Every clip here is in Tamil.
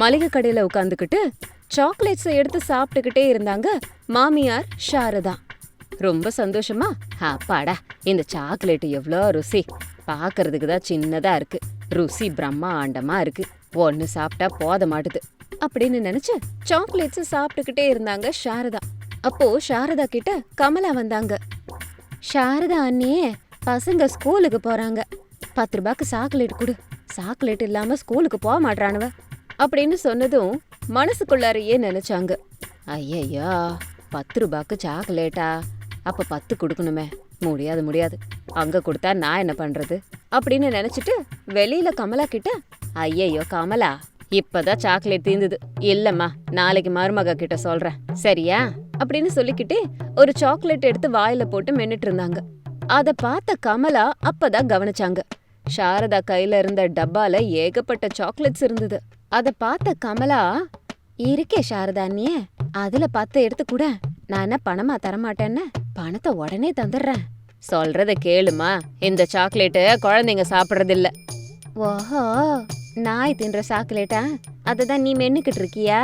மளிகை கடையில உட்காந்துக்கிட்டு சாக்லேட்ஸை எடுத்து சாப்பிட்டுக்கிட்டே இருந்தாங்க மாமியார் ஷாரதா ரொம்ப சந்தோஷமா அப்பாடா இந்த சாக்லேட் எவ்வளோ ருசி. பார்க்கறதுக்கு தான் சின்னதா இருக்கு. ருசி பிரம்மாண்டமா இருக்கு. ஒன்று சாப்பிட்டா போத மாட்டுது. அப்படின்னு நினைச்சு சாக்லேட்ஸை சாப்பிட்டுக்கிட்டே இருந்தாங்க ஷாரதா அப்போ ஷாரதா கிட்ட கமலா வந்தாங்க. ஷாரதா அண்ணியே பசங்க ஸ்கூலுக்கு போறாங்க. பத்து ரூபாய்க்கு சாக்லேட் கொடு. சாக்லேட் இல்லாம ஸ்கூலுக்கு போக மாட்றானுவ. அப்படின்னு சொன்னதும் மனசுக்குள்ளாரையே நினைச்சாங்க. ஐயையோ பத்து ரூபாய்க்கு சாக்லேட்டா? அப்ப பத்து கொடுக்கணுமே. முடியாது முடியாது. அங்க கொடுத்தா நான் என்ன பண்றது? அப்படின்னு நினைச்சிட்டு வெளியில கமலா கிட்ட ஐயையோ கமலா இப்பதான் சாக்லேட் தீந்துது. இல்லம்மா நாளைக்கு மருமக கிட்ட சொல்றேன். சரியா? அப்படின்னு சொல்லிக்கிட்டே ஒரு சாக்லேட் எடுத்து வாயில போட்டு மென்னுட்டு இருந்தாங்க. அத பார்த்த கமலா அப்பதான் கவனிச்சாங்க. சாரதா கையில இருந்த டப்பால ஏகப்பட்ட சாக்லேட்ஸ் இருந்தது. அத பார்த்த கமலா இருக்கே சாரதா அண்ணியே அதுல பத்து எடுத்து கூட. நான் என்ன பணமா தரமாட்டேன்னு? பணத்தை உடனே தந்துடுறேன். சொல்றத கேளுமா. இந்த சாக்லேட்டு குழந்தைங்க சாப்பிடுறது இல்ல ஓஹோ நாய் தின்ற சாக்லேட்டா? அததான் நீ மென்னுக்கிட்டு இருக்கியா?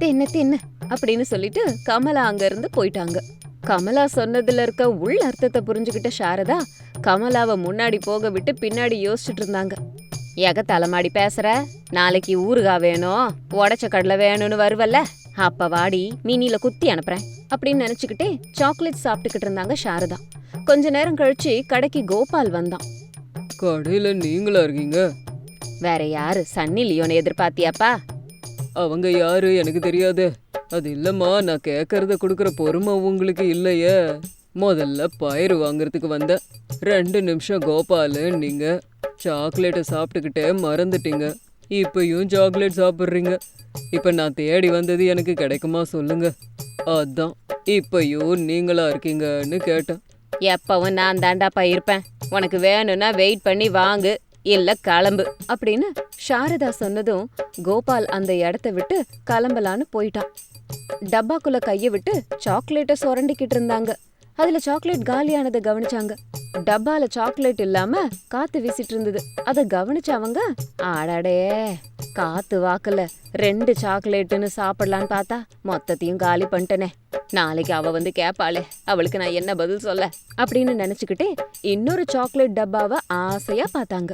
தின்னு தின்னு அப்படின்னு சொல்லிட்டு கமலா அங்க இருந்து போயிட்டாங்க. கமலா சொன்னதுல இருக்க உள் அர்த்தத்தை புரிஞ்சுக்கிட்ட சாரதா கமலாவை முன்னாடி போக விட்டு பின்னாடி யோசிச்சுட்டு இருந்தாங்க. எக தலைமாடி பேசுற? நாளைக்கு ஊறுகாய் வேணும் உடைச்ச கடலை வேணும்னு வருவல்ல? அப்ப வாடி மினில குத்தி அனுப்புறேன். அப்படின்னு நினைச்சுக்கிட்டே சாக்லேட் சாப்பிட்டுக்கிட்டு இருந்தாங்க சாரதா. கொஞ்ச நேரம் கழிச்சு கடைக்கு கோபால் வந்தான். கடையில நீங்களா இருக்கீங்க? வேற யாரு? சன்னி லியோனை எதிர்பார்த்தியாப்பா? அவங்க யாரு? எனக்கு தெரியாது. அது இல்லம்மா நான் கேட்கறத கொடுக்குற பொறுமை உங்களுக்கு இல்லையே. முதல்ல பயிர் வாங்குறதுக்கு வந்தேன். ரெண்டு நிமிஷம் கோபாலு நீங்க சாக்லேட்டை சாப்பிட்டுக்கிட்டே மறந்துட்டீங்க. இப்பயும் சாக்லேட் சாப்பிட்றீங்க. இப்போ நான் தேடி வந்தது எனக்கு கிடைக்குமா சொல்லுங்க. அதான் இப்பயும் நீங்களா இருக்கீங்கன்னு கேட்டேன். எப்பவும் நான் தாண்டாப்பா இருப்பேன். உனக்கு வேணும்னா வெயிட் பண்ணி வாங்கு இல்ல கிளம்பு அப்படின்னு சாரதா சொன்னதும் கோபால் அந்த இடத்த விட்டு கிளம்பலான்னு போயிட்டான். டப்பாக்குள்ள கையை விட்டு சாக்லேட்டை சுரண்டிக்கிட்டு இருந்தாங்க. அதுல சாக்லேட் காலியானதை கவனிச்சாங்க. டப்பால சாக்லேட் இல்லாம காத்து வீசிட்டு இருந்தது. அத கவனிச்ச அவங்க ஆடாடே காத்து வாக்குல. ரெண்டு சாக்லேட்டுன்னு சாப்பிடலான்னு பார்த்தா மொத்தத்தையும் காலி பண்ணிட்டனே. நாளைக்கு அவ வந்து கேப்பாளே அவளுக்கு நான் என்ன பதில் சொல்ல? அப்படின்னு நினைச்சுக்கிட்டே இன்னொரு சாக்லேட் டப்பாவை ஆசையா பார்த்தாங்க.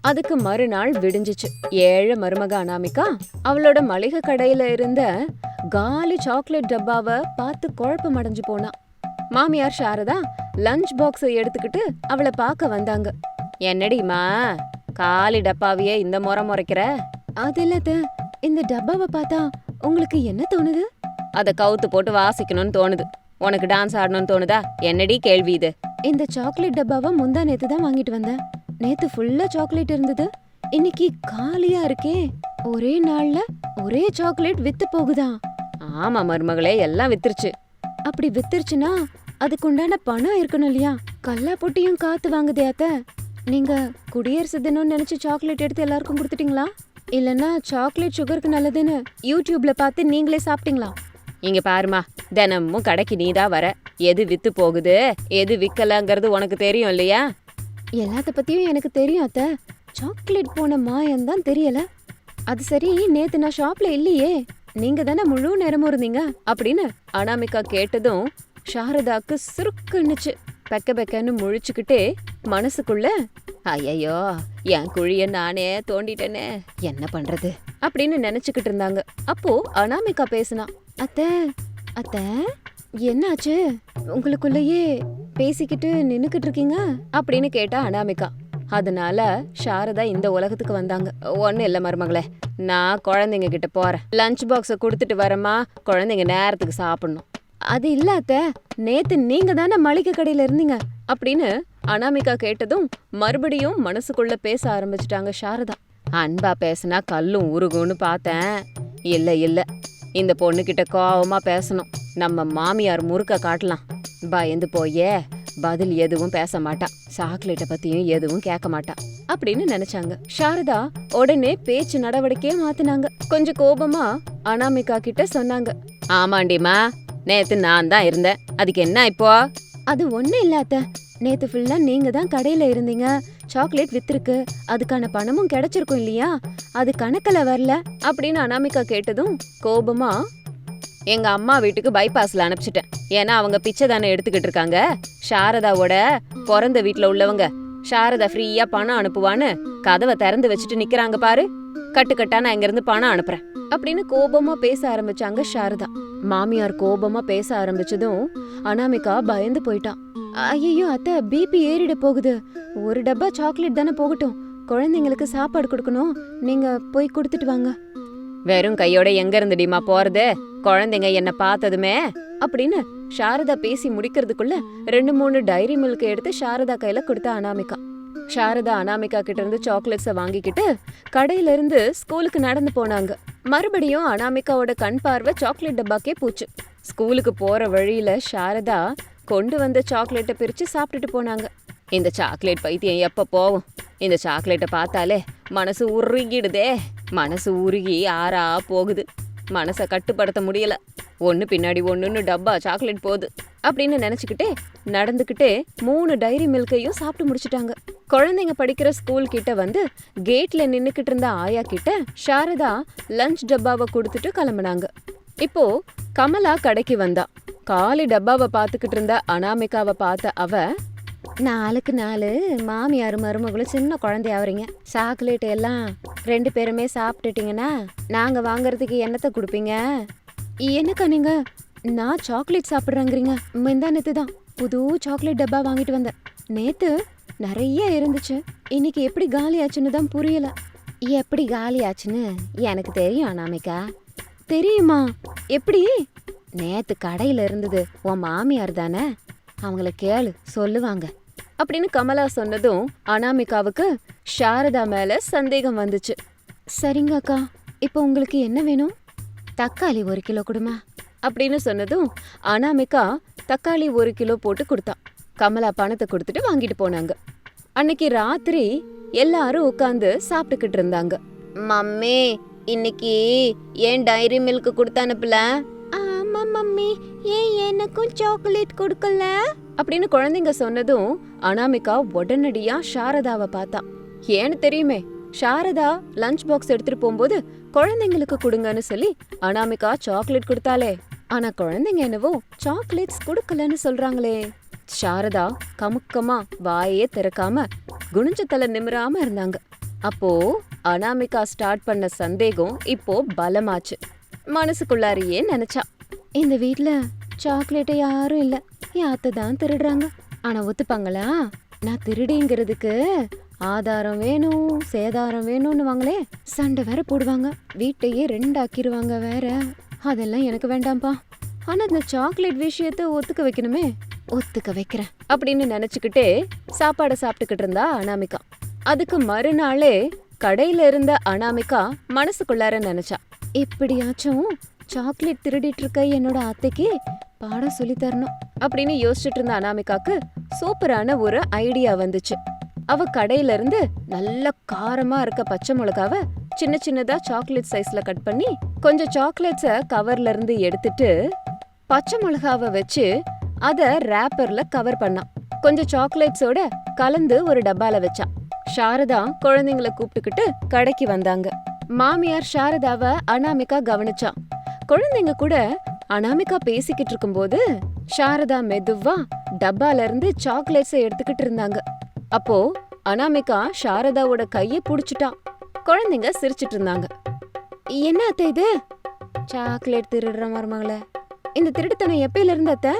அதுக்கு மறுநாள் விடிஞ்சிச்சு. ஏழை மருமக அனாமிகா அவளோட மளிகை கடையில இருந்த காலி சாக்லேட் டப்பாவை பார்த்து குழப்பம் அடைஞ்சு போனா. மாமியார் சாரதா லஞ்ச் பாக்ஸை எடுத்துக்கிட்டு அவளை பார்க்க வந்தாங்க. என்னடிமா காலி டப்பாவையே இந்த முறை முறைக்கிற? அது இல்லாத இந்த டப்பாவை பார்த்தா உங்களுக்கு என்ன தோணுது? அதை கவுத்து போட்டு வாசிக்கணும்னு தோணுது. உனக்கு டான்ஸ் ஆடணும்னு தோணுதா? என்னடி கேள்வி இது? இந்த சாக்லேட் டப்பாவை முந்தா நேத்து தான் வாங்கிட்டு வந்தேன். நேத்து ஃபுல்லா சாக்லேட் இருந்தது. இன்னைக்கு காலியா இருக்கே. ஒரே நாள்ல ஒரே சாக்லேட் வித்து போகுதா ஆமா மருமகளே எல்லாம் வித்துருச்சு. அப்படி வித்துருச்சுன்னா அதுக்கு உண்டான பணம் இருக்கணும் இல்லையா? கல்லா பொட்டியும் காத்து வாங்குதே அத்த. நீங்க குடியரசு தினம்னு நினைச்சு சாக்லேட் எடுத்து எல்லாருக்கும் கொடுத்துட்டீங்களா? இல்லனா சாக்லேட் சுகருக்கு நல்லதுன்னு யூடியூப்ல பார்த்து நீங்களே சாப்பிட்டீங்களா? இங்க பாருமா தினமும் கடைக்கு நீ தான் வர. எது வித்து போகுது எது விக்கலங்கிறது உனக்கு தெரியும் இல்லையா? எல்லாத்த பத்தியும் எனக்கு தெரியும் அத்த. சாக்லேட் போன மாயம் தான் தெரியல. அது சரி நேத்து நான் ஷாப்ல இல்லையே. நீங்க தானே முழு நேரமும் இருந்தீங்க? அப்படின்னு அனாமிகா கேட்டதும் சாரதாக்கு சுருக்குன்னுச்சு பெக்க பெக்கன்னு முழிச்சுக்கிட்டே மனசுக்குள்ள ஐயையோ என் குழிய நானே தோண்டிட்டேனே. என்ன பண்றது? அப்படின்னு நினைச்சுக்கிட்டு இருந்தாங்க. அப்போ அனாமிகா பேசினா அத்த அத்த என்னாச்சு? உங்களுக்குள்ளேயே பேசிக்கிட்டு நின்னுக்கிட்டு இருக்கீங்க? அப்படின்னு கேட்டா அனாமிகா அதனால சாரதா இந்த உலகத்துக்கு வந்தாங்க. ஒன்றும் இல்லை மருமகளே. நான் குழந்தைங்க கிட்ட போகிறேன் லஞ்ச் பாக்ஸை கொடுத்துட்டு வரேம்மா. குழந்தைங்க நேரத்துக்கு சாப்பிடணும். அது இல்லாத நேத்து நீங்க தானே மளிகை கடையில இருந்தீங்க. அப்படின்னு அனாமிகா கேட்டதும் மறுபடியும் மனசுக்குள்ள பேச ஆரம்பிச்சிட்டாங்க சாரதா. அன்பா பேசினா கல்லும் உருகும்னு பார்த்தேன். இல்ல இல்ல. இந்த பொண்ணுகிட்ட கோவமா பேசணும். நம்ம மாமியார் முறுக்க காட்டலாம். பயந்து போயே. பதில் எதுவும் பேச மாட்டா. சாக்லேட்டை பத்தியும் எதுவும் கேட்க மாட்டா. அப்படின்னு நினைச்சாங்க. சாரதா உடனே பேச்சு நடவடிக்கையே மாத்தினாங்க. கொஞ்சம் கோபமா அனாமிகா கிட்ட சொன்னாங்க. ஆமாண்டிமா நேத்து நான் தான் இருந்தேன். அதுக்கு என்ன இப்போ? அது ஒண்ணும் இல்லாத நேத்து ஃபுல்லா நீங்க தான் கடையில இருந்தீங்க. சாக்லேட் வித்துருக்கு. அதுக்கான பணமும் கிடைச்சிருக்கும் இல்லையா? அது கணக்கில் வரல. அப்படின்னு அனாமிகா கேட்டதும் கோபமா எங்க அம்மா வீட்டுக்கு பைபாஸ்ல அனுப்பிச்சிட்டேன். ஏன்னா அவங்க பிச்சை தானே எடுத்துக்கிட்டு இருக்காங்க? சாரதாவோட பிறந்த வீட்டுல உள்ளவங்க. சாரதா ஃப்ரீயா பணம் அனுப்புவான்னு கதவை திறந்து வச்சுட்டு நிக்கிறாங்க பாரு. கட்டுக்கட்டா நான் இங்க இருந்து பணம் அனுப்புறேன். அப்படின்னு கோபமா பேச ஆரம்பிச்சாங்க சாரதா. மாமியார் கோபமா பேச ஆரம்பிச்சதும் அனாமிகா பயந்து போயிட்டான் ஐயோ அத்தை பிபி ஏறிட போகுது. ஒரு டப்பா சாக்லேட் தானே போகட்டும். குழந்தைங்களுக்கு சாப்பாடு கொடுக்கணும். நீங்க போய் கொடுத்துட்டு வாங்க. வெறும் கையோட எங்க இருந்துடிமா போறது? குழந்தைங்க என்ன பார்த்ததுமே? அப்படின்னு சாரதா பேசி முடிக்கிறதுக்குள்ள ரெண்டு மூணு டைரி மில்க் எடுத்து சாரதா கையில கொடுத்த அனாமிகா. சாரதா அனாமிகா கிட்ட இருந்து சாக்லேட்ஸை வாங்கிக்கிட்டு கடையில இருந்து ஸ்கூலுக்கு நடந்து போனாங்க. மறுபடியும் அனாமிகாவோட கண் பார்வை சாக்லேட் டப்பாக்கே போச்சு. ஸ்கூலுக்கு போற வழியில சாரதா கொண்டு வந்த சாக்லேட்டை பிரிச்சு சாப்பிட்டுட்டு போனாங்க. இந்த சாக்லேட் பைத்தியம் எப்போ போகும்? இந்த சாக்லேட்டை பார்த்தாலே மனசு உருகிடுதே. மனசு உருகி ஆறா போகுது. மனசை கட்டுப்படுத்த முடியல. ஒன்று பின்னாடி ஒன்றுன்னு டப்பா சாக்லேட் போகுது. அப்படின்னு நினச்சிக்கிட்டே நடந்துக்கிட்டே மூணு டைரி மில்கையும் சாப்பிட்டு முடிச்சிட்டாங்க. குழந்தைங்க படிக்கிற ஸ்கூல் கிட்ட வந்து கேட்ல நின்றுக்கிட்டு இருந்த ஆயா கிட்ட சாரதா லஞ்ச் டப்பாவை கொடுத்துட்டு கிளம்புனாங்க. இப்போ கமலா கடைக்கு வந்தா. காலி டப்பாவை பார்த்துக்கிட்டு இருந்த அனாமிகாவை பார்த்த அவ நாளுக்கு நாலு மாமியார் மருமகளும் சின்ன குழந்தையாவறீங்க சாக்லேட் எல்லாம் ரெண்டு பேருமே சாப்பிட்டுட்டீங்கன்னா நாங்க வாங்குறதுக்கு என்னத்தை கொடுப்பீங்க? என்னக்கா நீங்க? நான் சாக்லேட் சாப்பிட்றேங்கிறீங்க. நேற்று தான். புது சாக்லேட் டப்பா வாங்கிட்டு வந்தேன். நேத்து நிறைய இருந்துச்சு. இன்னைக்கு எப்படி காலி ஆச்சுன்னு தான் புரியல. எப்படி காலி ஆச்சுன்னு எனக்கு தெரியும் அனாமிகா. தெரியுமா? எப்படி? நேத்து கடையில இருந்தது. உன் மாமியார் தானே? அவங்கள கேளு சொல்லுவாங்க. அப்படின்னு கமலா சொன்னதும் அனாமிகாவுக்கு சாரதா மேல சந்தேகம் வந்துச்சு. சரிங்க அக்கா இப்போ உங்களுக்கு என்ன வேணும்? தக்காளி ஒரு கிலோ கொடுமா? அப்படின்னு சொன்னதும் அனாமிகா தக்காளி ஒரு கிலோ போட்டு கொடுத்தா. கமலா பணத்தை கொடுத்துட்டு வாங்கிட்டு போனாங்க. அன்னைக்கு ராத்திரி எல்லாரும் உட்காந்து சாப்பிட்டுக்கிட்டு இருந்தாங்க. மம்மி இன்னைக்கு ஏன் டைரி மில்க் கொடுத்து அனுப்பல? ஆமா மம்மி ஏன் எனக்கும் சாக்லேட் கொடுக்கல? அப்படின்னு குழந்தைங்க சொன்னதும் அனாமிகா உடனடியா சாரதாவை பார்த்தா. ஏன்னு தெரியுமே சாரதா லஞ்ச் பாக்ஸ் எடுத்துட்டு போகும்போது குழந்தைங்களுக்கு கொடுங்கன்னு சொல்லி அனாமிகா சாக்லேட் கொடுத்தாலே ஆனா குழந்தைங்க என்னவோ சாக்லேட்ஸ் கொடுக்கலன்னு சொல்றாங்களே. சாரதா கமுக்கமா வாயே திறக்காம குனிஞ்ச தலை நிமிராம இருந்தாங்க. அப்போ அனாமிகா ஸ்டார்ட் பண்ண சந்தேகம் இப்போ பலமாச்சு. மனசுக்குள்ளாரியே நினைச்சா. இந்த வீட்ல சாக்லேட்டை யாரும் இல்லை. யாத்த தான் திருடுறாங்க. ஆனா ஒத்துப்பாங்களா? நான் திருடிங்கிறதுக்கு ஆதாரம் வேணும் சேதாரம் வேணும்னு வாங்களே சண்டை வேற போடுவாங்க. வீட்டையே ரெண்டாக்கிருவாங்க வேற. அதெல்லாம் எனக்கு வேண்டாம்ப்பா. ஆனா இந்த சாக்லேட் விஷயத்த ஒத்துக்க வைக்கணுமே ஒத்துக்க வைக்கிறேன் அப்படின்னு நினைச்சுக்கிட்டே சாப்பாடை சாப்பிட்டுக்கிட்டு இருந்தா அனாமிகா. அதுக்கு மறுநாளே கடையில இருந்த அனாமிகா மனசுக்குள்ளார நினைச்சா எப்படியாச்சும் சாக்லேட் திருடிட்டு இருக்க என்னோட அத்தைக்கு பாடம் சொல்லி தரணும் அப்படின்னு யோசிச்சுட்டு இருந்த அனாமிகாக்கு சூப்பரான ஒரு ஐடியா வந்துச்சு. அவ கடையில இருந்து நல்ல காரமா இருக்க பச்சை மிளகாவ சின்ன சின்னதா சாக்லேட் சைஸ்ல கட் பண்ணி கொஞ்சம் சாக்லேட்ஸ கவர்ல இருந்து எடுத்துட்டு பச்சை மிளகாவை வச்சு அத ரேப்பர்ல கவர் பண்ணான். கொஞ்சம் சாக்லேட்ஸோட கலந்து ஒரு டப்பால வச்சான். சாரதா குழந்தைங்கள கூப்பிட்டுக்கிட்டு கடைக்கு வந்தாங்க. மாமியார் ஷாரதாவை அனாமிகா கவனிச்சான். குழந்தைங்க கூட அனாமிகா பேசிக்கிட்டு இருக்கும்போது சாரதா மெதுவா டப்பால இருந்து சாக்லேட்ஸை எடுத்துக்கிட்டு இருந்தாங்க. அப்போ அனாமிகா சாரதாவோட கைய புடிச்சிட்டான் குழந்தைங்க சிரிச்சிட்டு இருந்தாங்க. என்ன அத்தை இது? சாக்லேட் திருடுற மருமகளே. இந்த திருட்டுத்தனம் எப்பயில இருந்து அத்தை?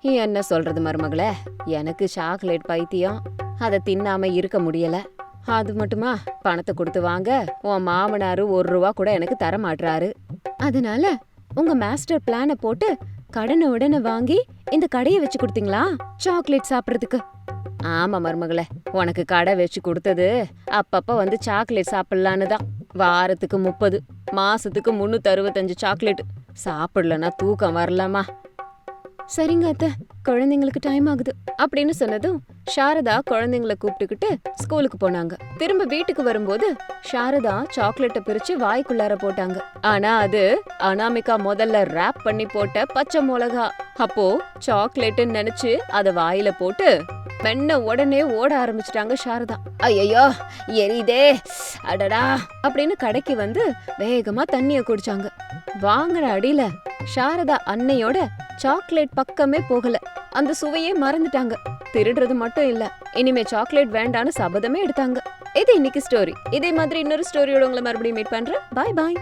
என்ன சொல்றது மருமகளே? எனக்கு சாக்லேட் பைத்தியம். அதை தின்னாம இருக்க முடியல. அது மட்டுமா? பணத்தை கொடுத்து வாங்க. உன் மாமனாரு ஒரு ரூபா கூட எனக்கு தர மாட்டாரு அதனால உங்க மாஸ்டர் பிளான போட்டு கடனை உடனே வாங்கி இந்த கடையை வச்சு கொடுத்தீங்களா? சாக்லேட் சாப்பிட்றதுக்கு. ஆமா மருமகளே உனக்கு கடை வச்சு கொடுத்தது அப்பப்ப வந்து சாக்லேட் சாப்பிடலான்னு தான். வாரத்துக்கு முப்பது மாசத்துக்கு முன்னூத்தி அறுபத்தஞ்சு சாக்லேட் சாப்பிடலன்னா தூக்கம் வரலாமா? சரிங்க அத்தை குழந்தைங்களுக்கு டைம் ஆகுது அப்படின்னு சொன்னதும் சாரதா குழந்தைங்கள கூப்பிட்டுக்கிட்டு ஸ்கூலுக்கு போனாங்க. திரும்ப வீட்டுக்கு வரும்போது சாரதா சாக்லேட்டை பிரிச்சு வாய்க்குள்ளார போட்டாங்க. ஆனா அது அனாமிகா முதல்ல ரேப் பண்ணி போட்ட பச்சை மிளகா. அப்போ சாக்லேட்டுன்னு நினைச்சு அத வாயில போட்டு மென்ன உடனே ஓட ஆரம்பிச்சிட்டாங்க சாரதா. ஐயோ எரியுதே அடடா அப்படின்னு கடைக்கு வந்து வேகமா தண்ணிய குடிச்சாங்க. வாங்குற அடியில சாரதா அன்னையோட சாக்லேட் பக்கமே போகல. அந்த சுவையே மறந்துட்டாங்க. திருடுறது மட்டும் இல்ல. இனிமே சாக்லேட் வேண்டான்னு சபதமே எடுத்தாங்க. இது இன்னைக்கு ஸ்டோரி இதே மாதிரி இன்னொரு ஸ்டோரியோட உங்களை மறுபடியும் மீட் பண்றேன். பாய் பாய்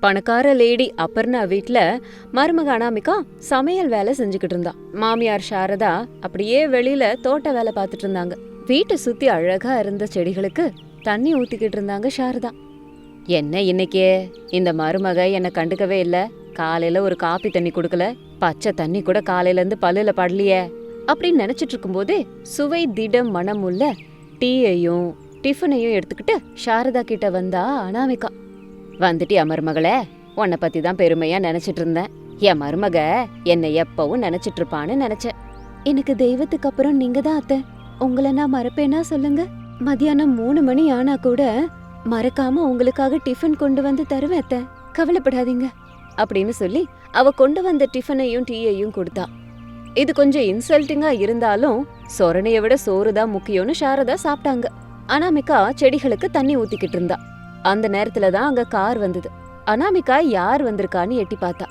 பணக்கார லேடி அப்பர்ணா வீட்டில் மருமக அனாமிகா சமையல் வேலை செஞ்சுக்கிட்டு இருந்தா. மாமியார் சாரதா அப்படியே வெளியில தோட்ட வேலை பார்த்துட்டு இருந்தாங்க. வீட்டை சுத்தி அழகா இருந்த செடிகளுக்கு தண்ணி ஊத்திக்கிட்டு இருந்தாங்க சாரதா. என்ன இன்னைக்கே? இந்த மருமக என்னை கண்டுக்கவே இல்லை. காலையில ஒரு காப்பி தண்ணி கொடுக்கல. பச்சை தண்ணி கூட காலையில இருந்து பல்லுல படலையே. அப்படின்னு நினைச்சிட்டு இருக்கும்போதே சுவை திடம் மனமுள்ள டீயையும் டிஃபனையும் எடுத்துக்கிட்டு சாரதா கிட்ட வந்தா அனாமிகா. வந்துட்டியா மருமகளே? உன்னை பத்தி தான் பெருமையா நினைச்சிட்டு இருந்தேன். என் மருமக என்னை எப்பவும் நினைச்சிட்டு இருப்பான்னு நினைச்சேன். எனக்கு தெய்வத்துக்கு அப்புறம் நீங்க தான் அத்தை. உங்களை நான் மறப்பேனா சொல்லுங்க. மதியானம் மூணு மணி ஆனா கூட மறக்காம உங்களுக்காக டிஃபன் கொண்டு வந்து தருவேன் அத்தை. கவலைப்படாதீங்க. அப்படின்னு சொல்லி அவ கொண்டு வந்த டிஃபனையும் டீயையும் கொடுத்தா. இது கொஞ்சம் இன்சல்ட்டிங்கா இருந்தாலும் சொரணைய விட சோறு தான் முக்கியம்னு சாரதா சாப்பிட்டாங்க. அனாமிகா செடிகளுக்கு தண்ணி ஊத்திக்கிட்டு இருந்தா. அந்த நேரத்துல தான் அங்க கார் வந்தது. அனாமிகா யார் வந்திருக்கான்னு எட்டி பார்த்தா.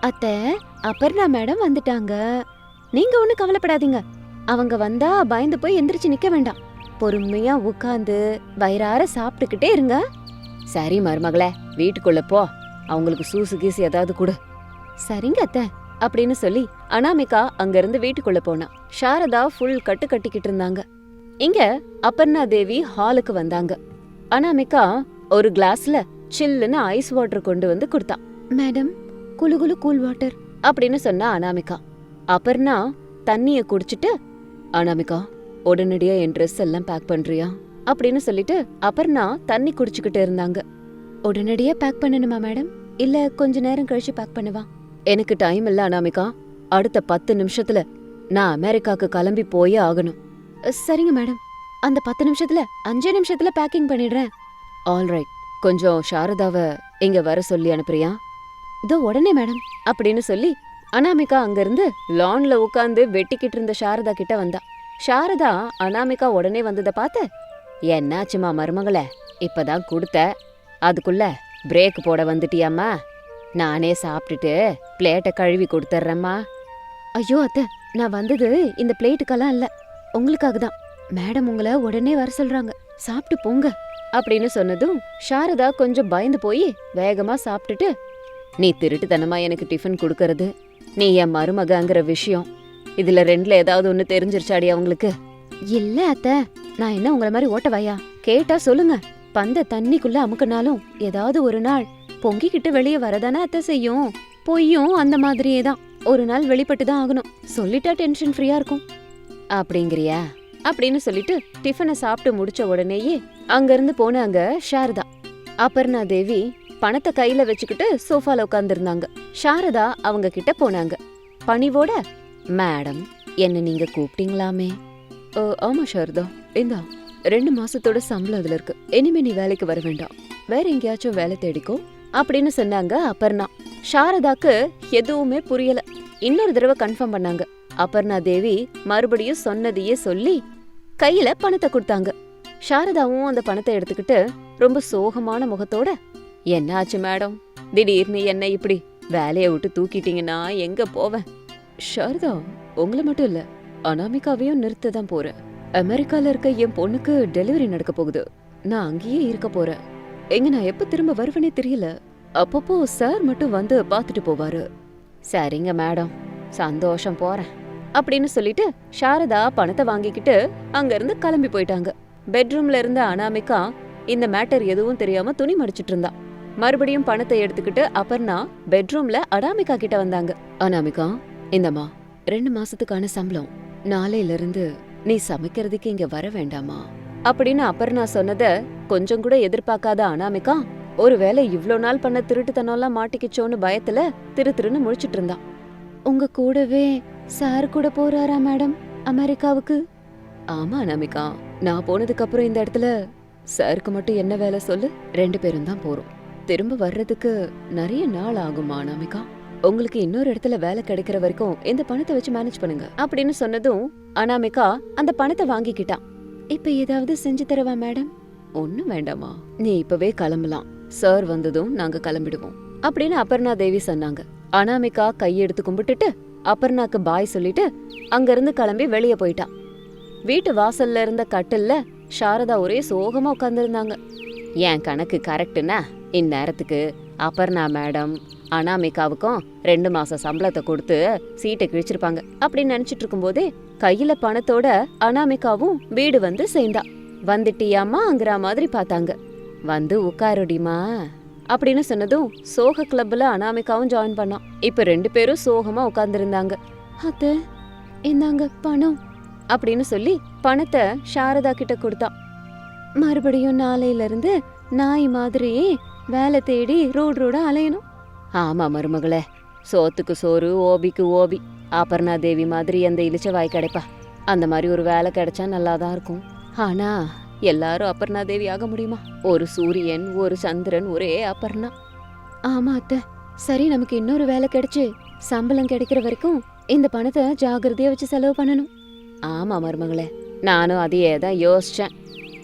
அத்தை அபர்ணா மேடம் வந்துட்டாங்க. நீங்க ஒண்ணு கவலைப்படாதீங்க. அவங்க வந்தா பயந்து போய் எந்திரிச்சு நிக்க வேண்டாம். பொறுமையா உட்காந்து வயிறார சாப்பிட்டுக்கிட்டே இருங்க. சரி மருமகளே வீட்டுக்குள்ள போ. அவங்களுக்கு சூசு கீசு ஏதாவது கொடு. சரிங்க அத்தை. அப்படின்னு சொல்லி அனாமிகா அங்கிருந்து வீட்டுக்குள்ள போனா. சாரதா ஃபுல் கட்டு கட்டிக்கிட்டு இருந்தாங்க. இங்க அபர்ணா தேவி ஹாலுக்கு வந்தாங்க. அனாமிகா ஒரு கிளாஸ்ல சில்லுன்னு ஐஸ் வாட்டர் கொண்டு வந்து கொடுத்தா. மேடம் குளு குளு கூல் வாட்டர் அப்படின்னு சொன்னா அனாமிகா. அபர்ணா தண்ணிய குடிச்சிட்டு அனாமிகா உடனடியா என் ட்ரெஸ் எல்லாம் பேக் பண்றியா? அப்படின்னு சொல்லிட்டு அபர்ணா தண்ணி குடிச்சுக்கிட்டு இருந்தாங்க. உடனடியா பேக் பண்ணணுமா மேடம் இல்ல கொஞ்ச நேரம் கழிச்சு பேக் பண்ணவா? எனக்கு டைம் இல்ல அனாமிகா. அடுத்த பத்து நிமிஷத்துல நான் அமெரிக்காக்கு கிளம்பி போயே ஆகணும். சரிங்க மேடம். அந்த பத்து நிமிஷத்துல அஞ்சே நிமிஷத்துல பேக்கிங் பண்ணிடுறேன். ஆல்ரைட் கொஞ்சம் சாரதாவ இங்க வர சொல்லி அனுப்புறியா? இதோ உடனே மேடம். அப்படின்னு சொல்லி அனாமிகா அங்கிருந்து லான்ல உட்காந்து வெட்டிக்கிட்டு இருந்த சாரதா கிட்ட வந்தா. சாரதா அனாமிகா உடனே வந்ததை பார்த்து என்னாச்சுமா மருமகளே? இப்பதான் கொடுத்த. அதுக்குள்ள பிரேக் போட வந்துட்டியாம்மா? நானே சாப்பிட்டுட்டு பிளேட்டை கழுவி கொடுத்துட்றேம்மா. ஐயோ அத்தை நான் வந்தது இந்த பிளேட்டுக்கெல்லாம் இல்லை. உங்களுக்காக தான். மேடம் உங்களை உடனே வர சொல்கிறாங்க சாப்பிட்டு போங்க. அப்படின்னு சொன்னதும் சாரதா கொஞ்சம் பயந்து போய் வேகமா சாப்பிட்டுட்டு நீ திருட்டுத்தனமாக எனக்கு டிஃபன் கொடுக்கறது. நீ என் மருமகங்கிற விஷயம். இதில் ரெண்டில் ஏதாவது ஒன்று தெரிஞ்சிருச்சாடி அவங்களுக்கு? இல்லை அத்தை. நான் என்ன உங்களை மாதிரி ஓட்டவாயா? கேட்டா சொல்லுங்க. பந்த தண்ணிக்குள்ள அமுக்குனாலும் ஏதாவது ஒரு நாள் பொங்கிக்கிட்டு வெளியே வரதானே அத்தை செய்யும்? பொய்யும் அந்த மாதிரியே தான் ஒரு நாள் வெளிப்பட்டு தான் ஆகணும். சொல்லிட்டா டென்ஷன் ஃப்ரீயா இருக்கும். அப்படிங்கிறியா? அப்படின்னு சொல்லிட்டு டிஃபனை சாப்பிட்டு முடிச்ச உடனேயே அங்கிருந்து போனாங்க ஷாரதா அபர்ணா தேவி பணத்தை கையில வச்சுக்கிட்டு சோஃபால உட்காந்துருந்தாங்க ஷாரதா அவங்க கிட்ட போனாங்க. பணிவோட மேடம் என்ன நீங்க கூப்பிட்டீங்களாமே? "ஓ, ஆமா ஷாரதா இந்தா ரெண்டு மாசத்தோட சம்பளம் அதுல இருக்கு. இனிமே நீ வேலைக்கு வர வேண்டாம். வேற எங்கேயாச்சும் வேலை தேடிக்கோ. அப்படின்னு சொன்னாங்க அபர்ணா. சாரதாக்கு எதுவுமே புரியல. இன்னொரு தடவை கன்ஃபார்ம் பண்ணாங்க. அபர்ணா தேவி மறுபடியும் சொன்னதையே சொல்லி கையில பணத்தை கொடுத்தாங்க. சாரதாவும் அந்த பணத்தை எடுத்துக்கிட்டு ரொம்ப சோகமான முகத்தோட என்னாச்சு மேடம்? திடீர்னு என்ன இப்படி? வேலையை விட்டு தூக்கிட்டீங்கன்னா எங்க போவேன் சாரதா உங்களை மட்டும் இல்ல அனாமிகாவையும் நிறுத்த தான் போறேன். அமெரிக்கால இருக்க என் பொண்ணுக்கு டெலிவரி நடக்க போகுது. நான் அங்கேயே இருக்க போறேன். எங்க நான் எப்ப திரும்ப வருவேனே தெரியல. அப்பப்போ சார் மட்டும் வந்து பார்த்துட்டு போவாரு. சரிங்க மேடம். சந்தோஷம் போறேன். அப்படின்னு சொல்லிட்டு சாரதா பணத்தை வாங்கிக்கிட்டு அங்க இருந்து கிளம்பி போயிட்டாங்க. பெட்ரூம்ல இருந்த அனாமிகா இந்த மேட்டர் எதுவும் தெரியாம துணி மடிச்சிட்டு இருந்தா. மறுபடியும் பணத்தை எடுத்துக்கிட்டு அபர்ணா பெட்ரூம்ல அனாமிகா கிட்ட வந்தாங்க. அனாமிகா இந்தம்மா ரெண்டு மாசத்துக்கான சம்பளம். நாளையில இருந்து நீ சமைக்கிறதுக்கு இங்க வர வேண்டாமா? அப்படின்னு அபர்ணா சொன்னத கொஞ்சம் கூட எதிர்பார்க்காத அனாமிகா ஒருவேளை இவ்ளோ நாள் பண்ண திருட்டுத்தனம்லாம் மாட்டிக்கிச்சோன்னு பயத்துல திரு திருன்னு முழிச்சிட்டு இருந்தா. உங்க கூடவே சார் கூட போறாரா மேடம் அமெரிக்காவுக்கு? ஆமா அனாமிகா நான் போனதுக்கு அப்புறம் இந்த இடத்துல சாருக்கு மட்டும் என்ன வேலை சொல்லு? ரெண்டு பேரும் தான் போறோம். திரும்ப வர்றதுக்கு நிறைய நாள் ஆகுமா அனாமிகா? உங்களுக்கு இன்னொரு இடத்துல வேலை கிடைக்கிற வரைக்கும் இந்த பணத்தை வச்சு மேனேஜ் பண்ணுங்க. அப்படின்னு சொன்னதும் அனாமிகா அந்த பணத்தை வாங்கிக்கிட்டான் இப்ப ஏதாவது செஞ்சு தரவா மேடம்? ஒண்ணும் வேண்டாமா நீ இப்பவே கிளம்பலாம். சார் வந்ததும் நாங்க கிளம்பிடுவோம். அப்படின்னு அபர்ணா தேவி சொன்னாங்க. அனாமிகா கையெடுத்து கும்பிட்டுட்டு அபர்ணாக்கு பாய் சொல்லிட்டு அங்கிருந்து கிளம்பி வெளியே போயிட்டான் வீட்டு வாசல்ல இருந்த கட்டில்ல சாரதா ஒரே சோகமா உட்காந்துருந்தாங்க என் கணக்கு கரெக்டுன்னா இந்நேரத்துக்கு அபர்ணா மேடம் அனாமிகாவுக்கும் ரெண்டு மாசம் சம்பளத்தை கொடுத்து சீட்டை கிழிச்சிருப்பாங்க அப்படின்னு நினைச்சிட்டு இருக்கும்போதே கையில பணத்தோட அனாமிகாவும் வீடு வந்து சேர்ந்தா. வந்துட்டியாமாங்கிற மாதிரி பார்த்தாங்க. வந்து உட்காருடிமா அப்படின்னு சொன்னதும் சோக கிளப்ல அனாமிகாவும் ஜாயின் பண்ணான். இப்ப ரெண்டு பேரும் சோகமா உட்கார்ந்துருந்தாங்க. அத்த இந்தாங்க பணம் அப்படின்னு சொல்லி பணத்தை சாரதா கிட்ட கொடுத்தான். மறுபடியும் நாளையில இருந்து நாய் மாதிரி வேலை தேடி ரோடு ரோட அலையணும். ஆமா மருமகளே. சோத்துக்கு சோறு ஓபிக்கு ஓபி. அபர்ணா தேவி மாதிரி அந்த இளிச்ச வாய் கிடைப்பா. அந்த மாதிரி ஒரு வேலை கிடைச்சா நல்லாதான் இருக்கும். ஆனா எல்லாரும் அபர்ணா தேவி ஆக முடியுமா? ஒரு சூரியன் ஒரு சந்திரன் ஒரே அபர்ணா. ஆமா அத்தை. சரி நமக்கு இன்னொரு வேலை கிடைச்சு. சம்பளம் கிடைக்கிற வரைக்கும் இந்த பணத்தை ஜாகிரதையா வச்சு செலவு பண்ணணும். ஆமா மருமகளே. நானும் அதையே தான் யோசிச்சேன்.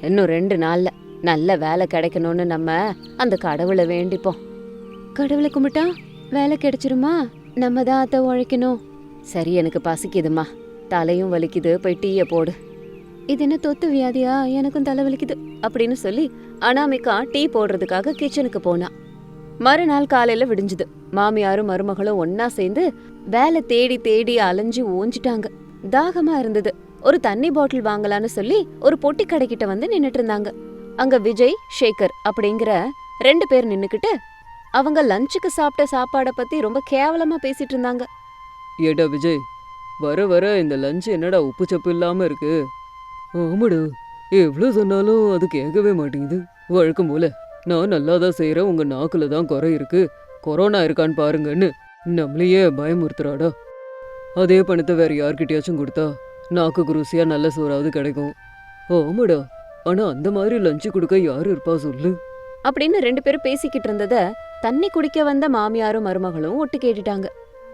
இன்னும் ரெண்டு நாள்ல நல்ல வேலை கிடைக்கணும்னு நம்ம அந்த கடவுளை வேண்டிப்போம். கடவுளை கும்பிட்டா வேலை கிடைச்சிருமா? நம்ம தான் அத்தை உழைக்கணும். சரி எனக்கு பசிக்குதுமா தலையும் வலிக்குது போய் டீயை போடு. இது என்ன தொத்து வியாதியா? எனக்கும் தலை வலிக்குது அப்படின்னு சொல்லி அனாமிகா டீ போடுறதுக்காக கிச்சனுக்கு போனா. மறுநாள் காலையில விடிஞ்சுது. மாமியாரும் மருமகளும் ஒன்னா சேர்ந்து வேலை தேடி தேடி அலைஞ்சு ஓஞ்சிட்டாங்க தாகமா இருந்தது. ஒரு தண்ணி பாட்டில் வாங்கலான்னு சொல்லி ஒரு பொட்டி கடைக்கிட்ட வந்து நின்னுட்டு இருந்தாங்க. அங்க விஜய் ஷேகர் அப்படிங்கிற ரெண்டு பேர் நின்னுக்கிட்டு அவங்க லஞ்சுக்கு சாப்பிட்ட சாப்பாடை பத்தி ரொம்ப கேவலமா பேசிட்டு இருந்தாங்க. ஏடா விஜய் வர வர இந்த லஞ்ச் என்னடா உப்பு சப்பு இல்லாம இருக்கு? ஆமாடா எவ்வளோ சொன்னாலும் அது கேட்கவே மாட்டேங்குது. வழக்கம் போல நான் நல்லா தான் செய்கிறேன் உங்கள் நாக்கில் தான் குறை இருக்கு. கொரோனா இருக்கான்னு பாருங்கன்னு நம்மளையே பயமுறுத்துறாடா. அதே பணத்தை வேற யார்கிட்டயாச்சும் கொடுத்தா நாக்குக்கு ருசியா நல்ல சோறாவது கிடைக்கும். ஆமாடா ஆனா அந்த மாதிரி லஞ்சு கொடுக்க யாரு இருப்பா சொல்லு? அப்படின்னு ரெண்டு பேரும் பேசிக்கிட்டு இருந்தத தண்ணி குடிக்க வந்த மாமியாரும் மருமகளும் ஒட்டு கேட்டுட்டாங்க.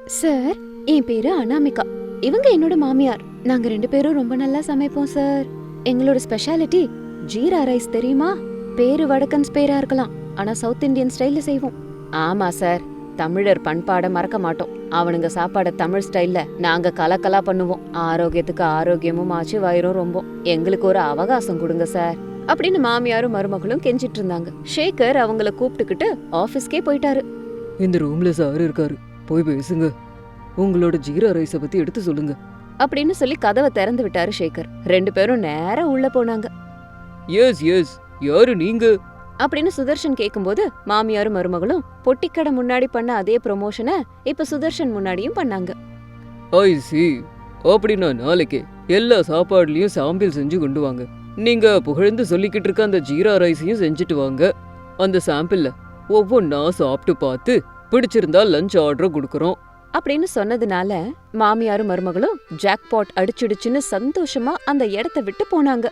சார் என் பேரு அனாமிகா. இவங்க என்னோட மாமியார். நாங்க ரெண்டு பேரும் ரொம்ப நல்லா சமைப்போம் சார். எங்களோட ஸ்பெஷாலிட்டி ஜீரா ரைஸ் தெரியுமா? பேரு வடக்கன்ஸ் பேரா இருக்கலாம். ஆனா சவுத் இந்தியன் ஸ்டைல்ல செய்வோம். ஆமா சார். தமிழர் பண்பாட மறக்க மாட்டோம். அவனுங்க சாப்பாட தமிழ் ஸ்டைல்ல நாங்க கலக்கலா பண்ணுவோம். ஆரோக்கியத்துக்கு ஆரோக்கியமும் ஆச்சு வயிறும் ரொம்ப. எங்களுக்கு ஒரு அவகாசம் கொடுங்க சார். அப்படின்னு மாமியாரும் மருமகளும் கெஞ்சிட்டு இருந்தாங்க. ஷேகர் அவங்கள கூப்பிட்டுக்கிட்டு ஆபீஸ்க்கே போயிட்டாரு. இந்த ரூம்ல சார் இருக்காரு. போய் பேசுங்க. உங்களோட ஜீரா ரைஸை பத்தி எடுத்து சொல்லுங்க. அப்படின்னு சொல்லி கதவை திறந்து விட்டாரு ஷேகர். ரெண்டு பேரும் நேரா உள்ள போனாங்க. எஸ் எஸ் யாரு நீங்க? அப்படின்னு சுதர்ஷன் கேக்கும்போது மாமியாரும் மருமகளும் பொட்டிக்கடை முன்னாடி பண்ண அதே ப்ரொமோஷனை இப்ப சுதர்ஷன் முன்னாடியும் பண்ணாங்க. ஐ சி அப்படின்னா நாளைக்கு எல்லா சாப்பாடுலயும் சாம்பிள் செஞ்சு கொண்டு வாங்க. நீங்க புகழ்ந்து சொல்லிக்கிட்டு இருக்க அந்த ஜீரா ரைஸையும் செஞ்சுட்டு வாங்க. அந்த சாம்பிள்ல ஒவ்வொன்னா சாப்பிட்டு பார்த்து பிடிச்சிருந்தா லஞ்ச் ஆர்டர் கொடுக்குறோம். அப்படின்னு சொன்னதுனால மாமியாரும் மருமகளும் ஜாக்பாட் அடிச்சிடுச்சுன்னு சந்தோஷமா அந்த இடத்த விட்டு போனாங்க.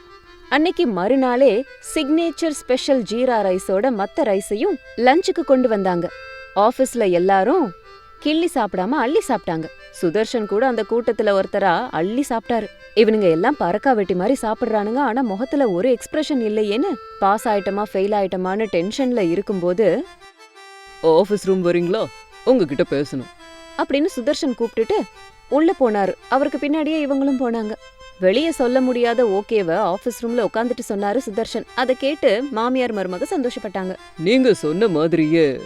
அன்னைக்கு மறுநாளே சிக்னேச்சர் ஸ்பெஷல் ஜீரா ரைஸோட மத்த ரைஸையும் லஞ்சுக்கு கொண்டு வந்தாங்க. ஆபீஸ்ல எல்லாரும் கிள்ளி சாப்பிடாம அள்ளி சாப்பிட்டாங்க. சுதர்ஷன் கூட அந்த கூட்டத்துல ஒருத்தரா அள்ளி சாப்பிட்டாரு. இவனுங்க எல்லாம் பறக்கா வெட்டி மாதிரி சாப்பிடுறானுங்க ஆனா முகத்துல ஒரு எக்ஸ்பிரஷன் இல்லையேன்னு பாஸ் ஆயிட்டமா ஃபெயில் ஆயிட்டமான்னு டென்ஷன்ல இருக்கும்போது ஆஃபீஸ் ரூம் வரீங்களா? உங்ககிட்ட பேசணும். அப்படின்னு சுதர்ஷன் கூப்பிட்டுட்டு உள்ள போனாரு. அவருக்கு பின்னாடியே இவங்களும் போனாங்க. வெளிய சொல்ல முடியாத ஓகேவ ஆபீஸ் ரூம்ல உட்காந்துட்டு சொன்னாரு சுதர்ஷன். அதை கேட்டு மாமியார் மருமக சந்தோஷப்பட்டாங்க. நீங்க சொன்ன மாதிரியே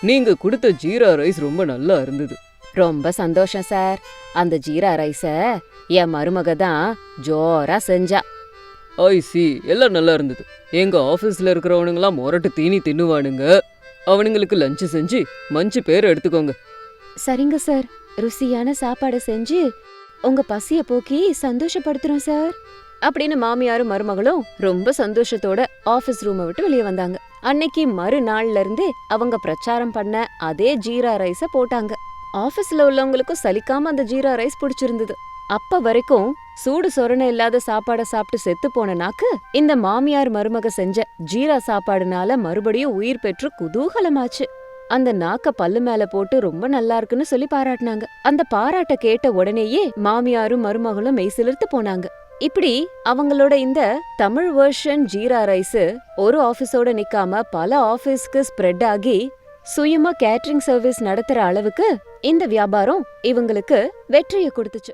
நீங்க கொடுத்த ஜீரா ரைஸ் ரொம்ப நல்லா இருந்தது. ரொம்ப சந்தோஷம் சார். அந்த ஜீரா ரைஸ என் மருமக தான் ஜோரா செஞ்சா. I see. எல்லாம் நல்லா இருந்தது. எங்க ஆபீஸ்ல இருக்கிறவனுங்களாம் மொரட்டு தீனி தின்னுவானுங்க. அவனுங்களுக்கு லஞ்சு செஞ்சு மஞ்சு பேர் எடுத்துக்கோங்க. சரிங்க சார். ருசியான சாப்பாடு செஞ்சு உங்க பசிய போக்கி சந்தோஷப்படுத்துறோம் சார். அப்படின்னு மாமியாரும் மருமகளும் ரொம்ப சந்தோஷத்தோட ஆபீஸ் ரூமை விட்டு வெளியே வந்தாங்க. அன்னைக்கு மறுநாள்ல இருந்தே அவங்க பிரச்சாரம் பண்ண அதே ஜீரா ரைஸ போட்டாங்க. ஆஃபீஸில் உள்ளவங்களுக்கும் சலிக்காம அந்த ஜீரா ரைஸ் பிடிச்சிருந்தது. அப்ப வரைக்கும் சூடு சொரணை இல்லாத சாப்பாட சாப்பிட்டு செத்து போன நாக்கு இந்த மாமியார் மருமக செஞ்ச ஜீரா சாப்பாடுனால மறுபடியும் உயிர் பெற்று குதூகலமாச்சு. அந்த நாக்க பல்லு மேல போட்டு ரொம்ப நல்லா இருக்குன்னு சொல்லி பாராட்டினாங்க. அந்த பாராட்ட கேட்ட உடனேயே மாமியாரும் மருமகளும் மெய்சிலிர்த்து போனாங்க. இப்படி அவங்களோட இந்த தமிழ் வெர்ஷன் ஜீரா ரைஸ் ஒரு ஆபீஸோட நிக்காம பல ஆபீஸ்க்கு ஸ்ப்ரெட் ஆகி சுயமா கேட்டரிங் சர்வீஸ் நடத்துற அளவுக்கு இந்த வியாபாரம் இவங்களுக்கு வெற்றியை கொடுத்துச்சு.